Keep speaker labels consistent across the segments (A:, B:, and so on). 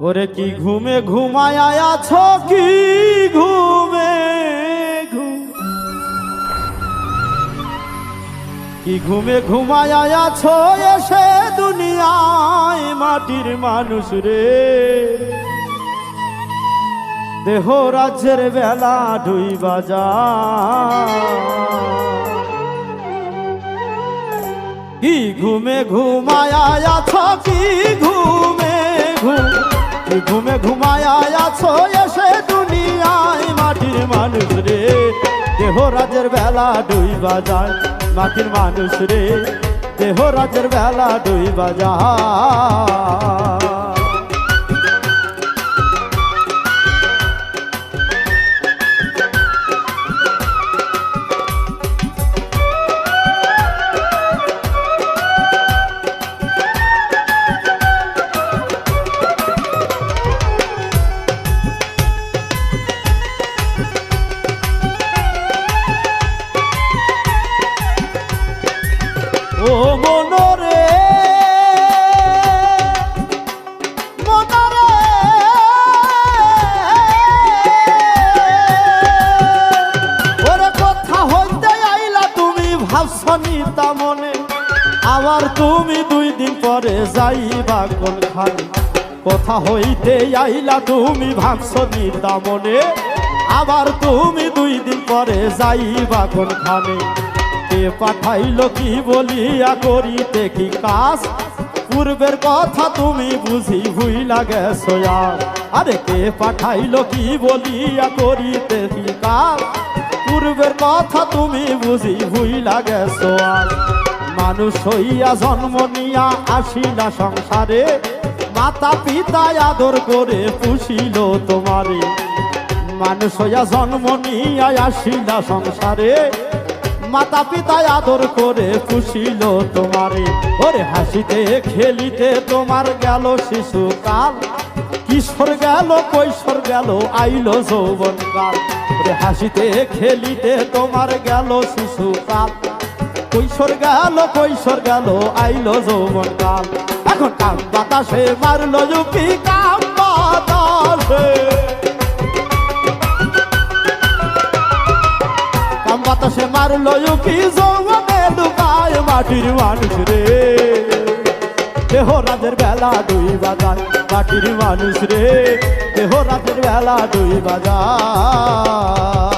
A: ওরে কি ঘুমে ঘুমায় আছো? কি ঘুমে কি ঘুমে ঘুমায় আছো এসে দুনিয়ায় মাটির মানুষ রে? দেহ রাজ্যের বেলা ডুই বাজা। কি ঘুমে ঘুমায় আছো? কি ঘুমে ঘুম? ঘুমে ঘুমায় আছো, এসে দুনিয়ায় মাটির মানুষ রে। দেহ রাজের বেলা দুই বাজায়, মাটির মানুষ রে। দেহ রাজের বেলা দুই বাজায়। তুমি ভাবছনি তা মনে আবার তুমি দুই দিন পরে যাইবা কোনখানে? কথা হইতে আইলা তুমি ভাবছনি তা মনে আবার তুমি দুই দিন পরে যাইবা কোনখানে? কে পাঠাইলো কি বলিয়া করিতে কি কাজ? পূর্বের কথা তুমি বুঝি ভুইলা গেছো আর? আরে কে পাঠাইলো কি বলিয়া করিতে কি কাজ? পূর্বের কথা তুমি বুঝি ভুইলা গেছো আর। মানুষ হইয়া জন্ম নিয়া আসিলা সংসারে, মাতা পিতা আদর করে পুষিল তোমারে। মানুষ হইয়া জন্ম নিয়া আসিলা সংসারে, মাতা পিতা আদর করে পুষিল তোমারে। ওরে হাসিতে খেলিতে তোমার গেল শিশুকাল, কিশোর গেল কৈশোর গেল আইলো যৌবন কাল ওরে হাসিতে, খেলিতে তোমার গেল শিশুকাল কৈশোর গেল কৈশোর গেল, আইলো যৌবন কাল এখন কাম বাতাসে মারলো যুকি কাম বাতাসে। কাম বাতাসে মারলো ইউকি যৌবনে লুকায় মাটির মানুষ রে। দেহ রাতের বেলা দুই বাজার মাটির মানুষ রে। দেহ রাতের বেলা দুই বাজার।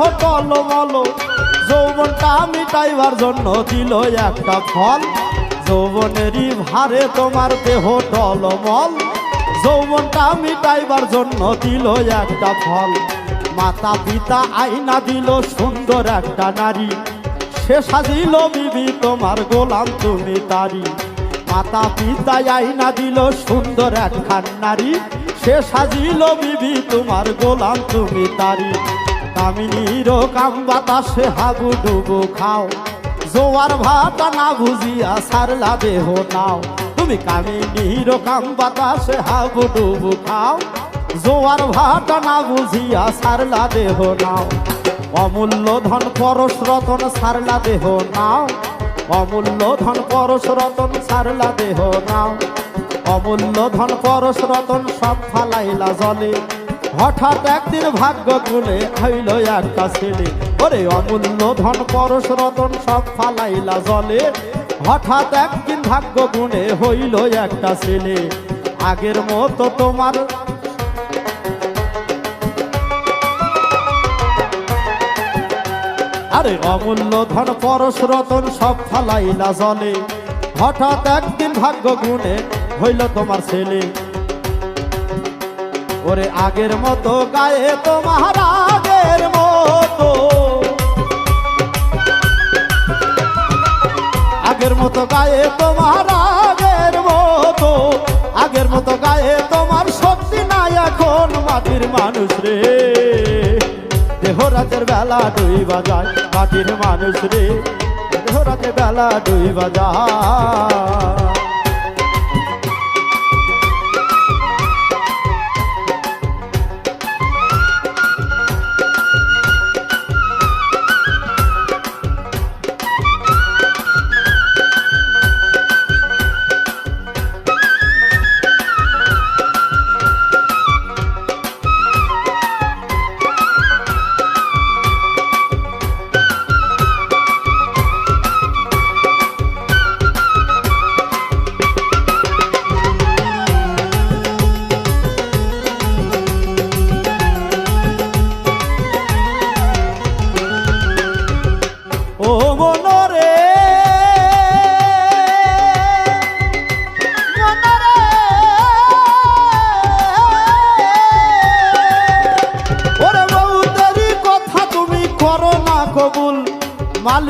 A: দেহ টলমল যৌবনটা মিটাইবার জন্য দিল একটা ফল। যৌবনেরই ভারে তোমার দেহ টলমল। যৌবনটা মিটাইবার জন্য দিল একটা ফল। মাতা পিতা আইনা দিল সুন্দর একটা নারী। সে সাজিল বিবি তোমার গোলাম, তুমি তারি মাতা পিতা আইনা দিল সুন্দর একখান নারী। সে সাজিল বিবি তোমার গোলাম, তুমি তারি কামিনীর কাম বাতাসে হাবু ডুবু খাও। জোয়ার ভাতা না বুঝিয়া সারলা দেহ নাও। তুমি কামিনীর কাম বাতাসে হাবু ডুবু খাও। জোয়ার ভাটা না বুঝিয়া সারলা দেহ নাও। অমূল্য ধন পরশ রতন সারলা দেহ নাও। অমূল্য ধন পরশ রতন সারলা দেহ নাও। অমূল্য ধন পরশ রতন সব ফালাইলা জলে। হঠাৎ একদিন ভাগ্য গুলে হইল একটা ছেলে ওরে অমূল্য ধন, পরশ রতন সব ফালাইলা জলে। হঠাৎ একদিন ভাগ্য গুণে হইল একটা ছেলে আগের মতো তোমার আরে অমূল্য ধন, পরশ রতন সব ফালাইলা জলে। হঠাৎ একদিন ভাগ্য গুণে হইল তোমার ছেলে। ওরে আগের মতো গায়ে তোমার আগের মতো। আগের মতো গায়ে তোমার আগের মতো। আগের মতো গায়ে তোমার শক্তি নাই এখন মাটির মানুষ রে। দেহ রাতের বেলা দুই বাজায় মাটির মানুষ রে। দেহ রাতের বেলা দুই বাজায়।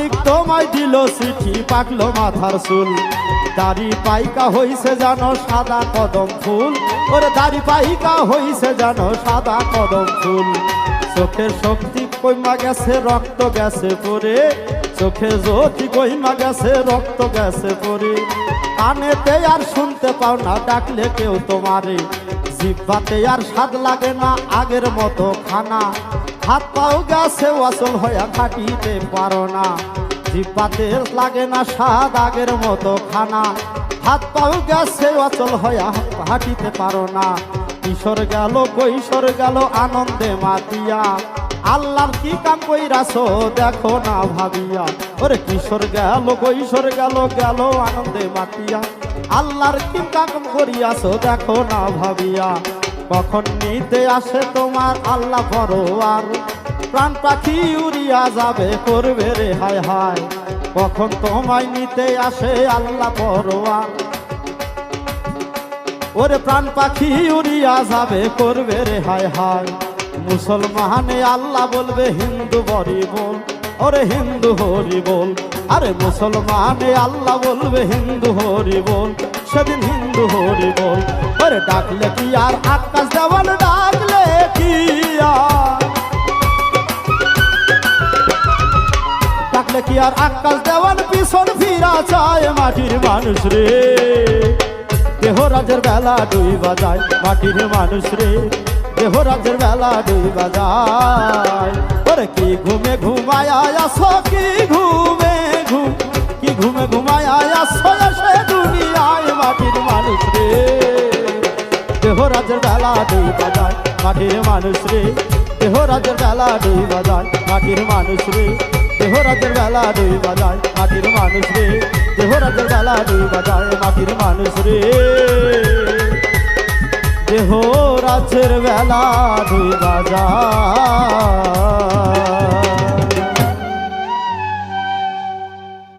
A: মালিক তোমায় দিল চিঠি, পাকলো মাথার চুল। দাড়ি পাইকা হইছে জানো সাদা কদম ফুল। ওরে দাড়ি পাইকা হইছে জানো সাদা কদম ফুল। চোখের শক্তি কইমা গেছে, রক্ত গেছে পরে। চোখে জ্যোতি কইমা গেছে, রক্ত গেছে পরে। কানেতে আর শুনতে পাও না, ডাকলে কেউ তোমারে। জিব্বাতে আর স্বাদ লাগে না, আগের মতো খানা। হাত পাও গেছে অচল হইয়া খাটিতে পারো না। জিব্বাতে লাগে না স্বাদ আগের মতো খানা। হাত পাও গেছে অচল হইয়া হাঁটিতে পারো না। কিশোর গেল, কৈশোর গেল, আনন্দে মাতিয়া। আল্লাহর কি কাম কইরাছো দেখো না ভাবিয়া। ওরে কিশোর গেল, কৈশোর গেল গেল, আনন্দে মাতিয়া। আল্লাহর কি কাম করিয়াছো দেখো না ভাবিয়া। কখন নিতে আসে তোমার আল্লাহ পরোয়ার? প্রাণ পাখি উড়িয়া যাবে, করবে রে হায় হায়। কখন তোমায় নিতে আসে আল্লাহ পরোয়ার? ওরে প্রাণ পাখি উড়িয়া যাবে, করবে রে হায় হায়। মুসলমানে আল্লাহ বলবে, হিন্দু বরি বল। ওরে হিন্দু হরি বল। আরে মুসলমানে আল্লাহ বলবে, হিন্দু হরি বল। সেদিন হিন্দু হরি বল। ওরে ডাকলে কি আর? আকাশ দেওয়াল ডাকলে কি আর? ডাকলে কি আর? আকাশ দেওয়াল পিছন ফিরা চায় মাটির মানুষ রে। দেহ রাজের বেলা দুই বাজায় মাটির মানুষ রে। দেহ রাজের বেলা দুই বাজায়। ওরে কি ঘুমে ঘুমায় আসো কি ঘুম বেলা বাজায়, মাটির মানুষ রে। দেহ রাজের বেলা দুই বাজায়, মাটির মানুষ রে। দেহ রাজের বেলা দুই বাজায়, মাটির মানুষ রে। দেহ রাজের বেলা দুই বাজায়, মাটির মানুষ রে। দেহ রাজের বেলা বাজায়।